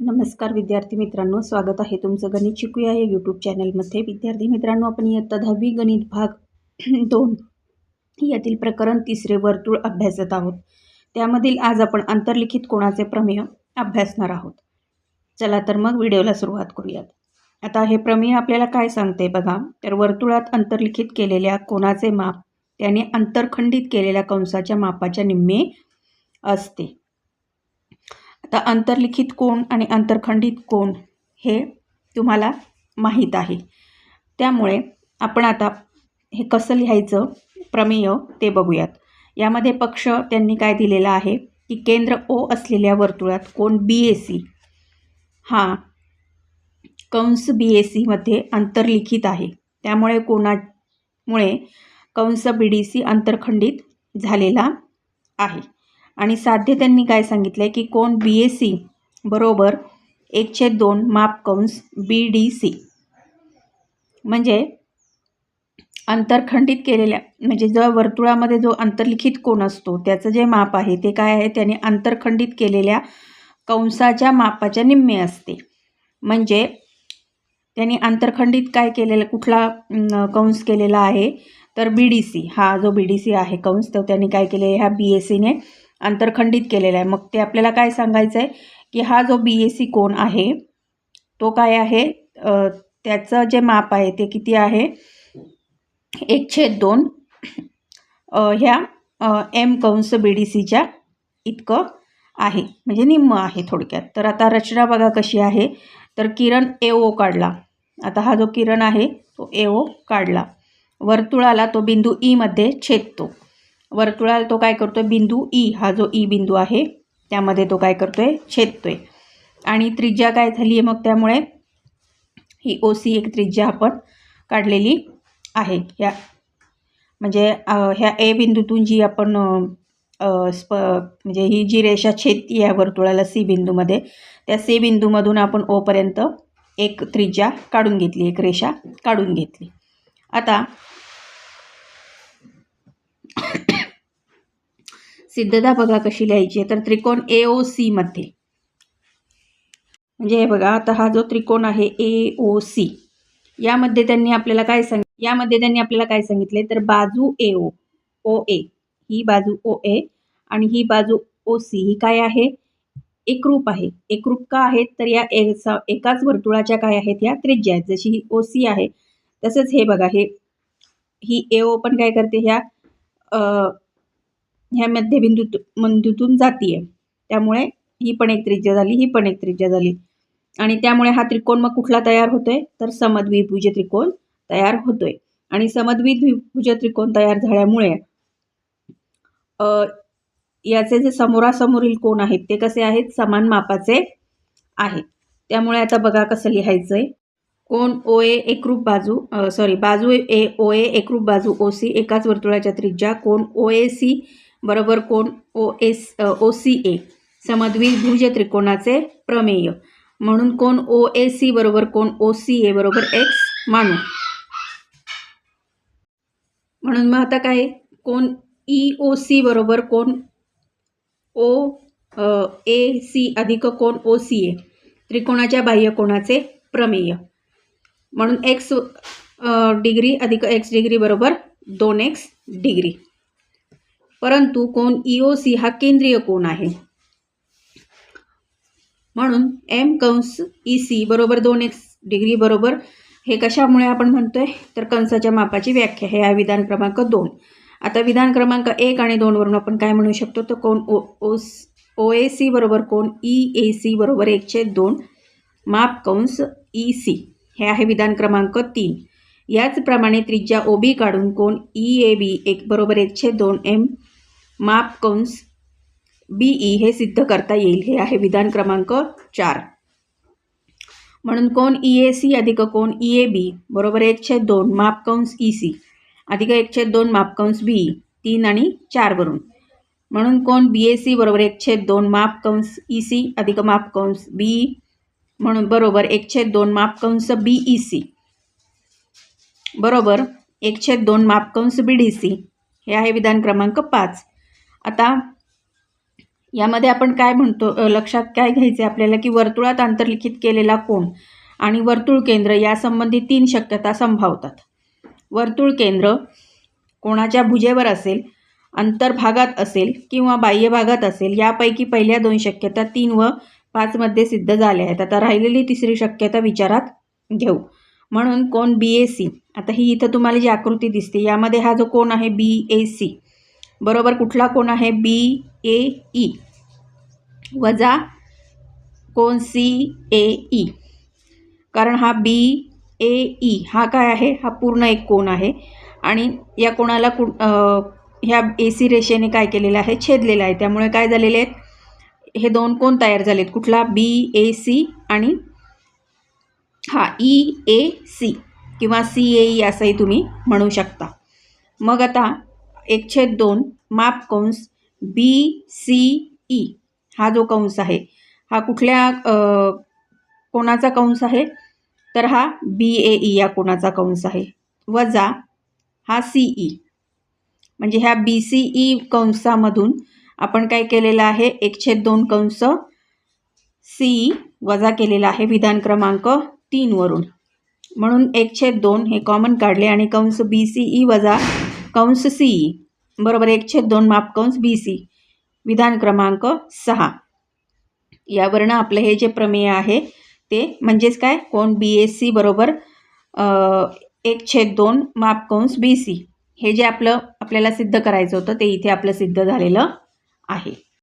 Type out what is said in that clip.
नमस्कार विद्यार्थी मित्रांनो स्वागत आहे तुमचं गणित शिकूया या यूट्यूब चॅनलमध्ये विद्यार्थी मित्रांनो आपण इयत्ता दहावी गणित भाग दोन यातील प्रकरण तिसरे वर्तुळ अभ्यासत आहोत. त्यामधील आज आपण आंतरलिखित कोणाचे प्रमेय अभ्यासणार आहोत? चला तर मग व्हिडिओला सुरुवात करूयात. आता हे प्रमेय आपल्याला काय सांगते बघा तर वर्तुळात अंतर्लिखित केलेल्या कोणाचे माप त्याने अंतरखंडित केलेल्या कंसाच्या मापाच्या निम्मे असते. आता अंतर्लिखित कोण आणि अंतरखंडित कोण हे तुम्हाला माहीत आहे. त्यामुळे आपण आता हे कसं लिहायचं? प्रमेय ते बघूयात. यामध्ये पक्ष त्यांनी काय दिलेला आहे? की केंद्र ओ असलेल्या वर्तुळात कोण बी ए सी हा कंस बी ए सीमध्ये अंतर्लिखित आहे. त्यामुळे कोणामुळे कंस बी डी सी अंतरखंडित झालेला आहे? आणि साध्य त्यांनी काय सांगितलं आहे की कोण बी एस सी बरोबर एकशे दोन माप कंस बी डी सी म्हणजे अंतरखंडित केलेल्या म्हणजे जो वर्तुळामध्ये जो अंतर्लिखित कोण असतो त्याचं जे माप आहे ते काय आहे? त्याने अंतरखंडित केलेल्या कंसाच्या मापाच्या निम्मे असते. म्हणजे त्यांनी अंतरखंडित काय केलेलं कुठला कंस केलेला आहे? तर बी डी सी हा जो बी डी सी आहे कंस तर त्यांनी काय केले? ह्या बी एस सीने अंतरखंडित केलेला आहे. मग ते आपल्याला काय सांगायचं आहे की हा जो बी एस सी कोण आहे तो काय आहे? त्याचं जे माप आहे ते किती आहे? एक छेद दोन. ह्या एम कंस बी डी सीच्या इतकं आहे. म्हणजे निम्म आहे थोडक्यात. तर आता रचना बघा कशी आहे. तर किरण ए ओ काढला. आता हा जो किरण आहे तो ए ओ काढला. वर्तुळाला तो बिंदू e ईमध्ये छेदतो. वर्तुळाला तो काय करतो आहे बिंदू ई हा जो ई बिंदू आहे त्यामध्ये तो काय करतो आहे छेदतो आहे आणि त्रिज्या काय झाली आहे मग त्यामुळे? ही ओ सी एक त्रिज्या आपण काढलेली आहे. म्हणजे, ह्या म्हणजे ह्या ए बिंदूतून जी आपण स्प म्हणजे ही जी रेषा छेदती आहे वर्तुळाला सी बिंदूमध्ये त्या सी बिंदूमधून आपण ओपर्यंत एक त्रिज्या काढून घेतली एक रेषा काढून घेतली. आता सिद्धता बघा कशी लिहायची आहे. तर त्रिकोण ए ओ सीमध्ये म्हणजे हे बघा आता हा जो त्रिकोण आहे ए ओ सी यामध्ये त्यांनी आपल्याला काय सांग यामध्ये त्यांनी आपल्याला काय सांगितले तर बाजू ए ओ ओ ए ही बाजू ओ ए आणि ही बाजू ओ सी ही काय आहे? एकरूप आहे. एकरूप का आहेत? तर या एकाच वर्तुळाच्या काय आहेत? या त्रिज्या आहेत. जशी ही ओ सी आहे तसंच हे बघा हे ही ए ओ पण काय करते? ह्या ह्या मध्यबिंदूत मंदूतून जाती आहे त्यामुळे ही पण एक त्रिज्या झाली ही पण एक त्रिज्या झाली. आणि त्यामुळे हा त्रिकोण मग कुठला तयार होतो आहे तर समद्विभुज त्रिकोण तयार होतो आहे आणि समद्विभुज त्रिकोण तयार झाल्यामुळे याचे जे समोरासमोरील कोण आहेत ते कसे आहेत? समान मापाचे आहेत. त्यामुळे आता बघा कसं लिहायचं आहे कोण ओ ए एकरूप बाजू सॉरी बाजू ए ओ ए एकरूप बाजू ओ सी एकाच वर्तुळाच्या त्रिज्या. कोण ओ ए सी बरोबर कोण? ओ एस ओ सी ए समद्विभुज त्रिकोणाचे प्रमेय. म्हणून कोण? ओ ए सी बरोबर कोण? ओ सी ए बरोबर एक्स मानू. म्हणून मग आता काय? कोण? ई ओ सी बरोबर कोण? ओ ए सी अधिक कोण? ओ सी ए त्रिकोणाच्या बाह्य कोणाचे प्रमेय. म्हणून एक्स डिग्री अधिक एक्स डिग्री बरोबर दोन एक्स डिग्री. परंतु कोण ई ओ सी हा केंद्रीय कोण आहे? म्हणून एम कंस ई सी बरोबर दोन एक्स डिग्री बरोबर. हे कशामुळे आपण म्हणतोय? तर कंसाच्या मापाची व्याख्या हे आहे विधान क्रमांक दोन. आता विधान क्रमांक एक आणि दोनवरून आपण काय म्हणू शकतो? तर कोण ओ ओस ओ ए सी बरोबर कोण ई ए सी बरोबर एकशे दोन माप कंस ई सी हे आहे विधान क्रमांक तीन. याचप्रमाणे त्रिज्या ओ बी काढून कोण ई ए बी एक बरोबर एकशे दोन एम माप कंस बी ई हे सिद्ध करता येईल. हे आहे विधान क्रमांक चार. म्हणून कोण ई ए सी अधिक कोण ई ए बी बरोबर एकशे दोन माप कंस ई सी अधिक एकशे दोन माप कंस बी तीन आणि चारवरून म्हणून कोण बी ए सी बरोबर एकशे दोन माप कंस ई सी अधिक माप कंस बी म्हणून बरोबर एकशे दोन माप कंस बी ई सी. बरोबर. एकशे दोन मापकंस बी डी सी हे आहे विधान क्रमांक पाच. आता यामध्ये आपण काय म्हणतो लक्षात काय घ्यायचे आपल्याला की वर्तुळात आंतरलिखित केलेला कोण आणि वर्तुळ केंद्र यासंबंधी तीन शक्यता संभावतात. वर्तुळ केंद्र कोणाच्या भुजेवर असेल अंतर्भागात असेल किंवा बाह्यभागात असेल यापैकी पहिल्या दोन शक्यता तीन व पाचमध्ये सिद्ध झाल्या आहेत. आता राहिलेली तिसरी शक्यता विचारात घेऊ. म्हणून कोण बी ए सी आता ही इथं तुम्हाला जी आकृती दिसते यामध्ये हा जो कोण आहे बी ए सी बरोबर कुठला कोण आहे? बी ए ई वजा कोण सी ए ई कारण हा बी ए ई हा काय आहे? हा पूर्ण एक कोण आहे. आणि या कोणाला कु ह्या ए सी रेषेने काय केलेलं आहे? छेदलेलं आहे. त्यामुळे काय झालेले आहेत? हे दोन कोण तयार झालेत. कुठला? बी ए सी आणि हा ई ए सी किंवा सी ए ई असंही तुम्ही म्हणू शकता. मग आता एक छेद दोन माप कंस बी सी ई हा जो कंस आहे हा कुठल्या कोणाचा कंस आहे? तर हा बी ए ई या कोणाचा कंस आहे? वजा हा सी ई म्हणजे ह्या बी सी ई कंसामधून आपण काय केलेलं आहे? एक छेद दोन कंस सी वजा केलेला आहे विधान क्रमांक तीनवरून म्हणून एक छेद दोन हे कॉमन काढले आणि कंस बी सी ई वजा कंस सी ई बरोबर एक छेद दोन माप कंस बी सी विधान क्रमांक सहा. यावरनं आपलं हे जे प्रमेय आहे ते म्हणजेच काय? कोण? बी एस सी बरोबर एक छेद दोन माप कंस बी सी हे जे आपलं आपल्याला सिद्ध करायचं होतं ते इथे आपलं सिद्ध झालेलं आहे.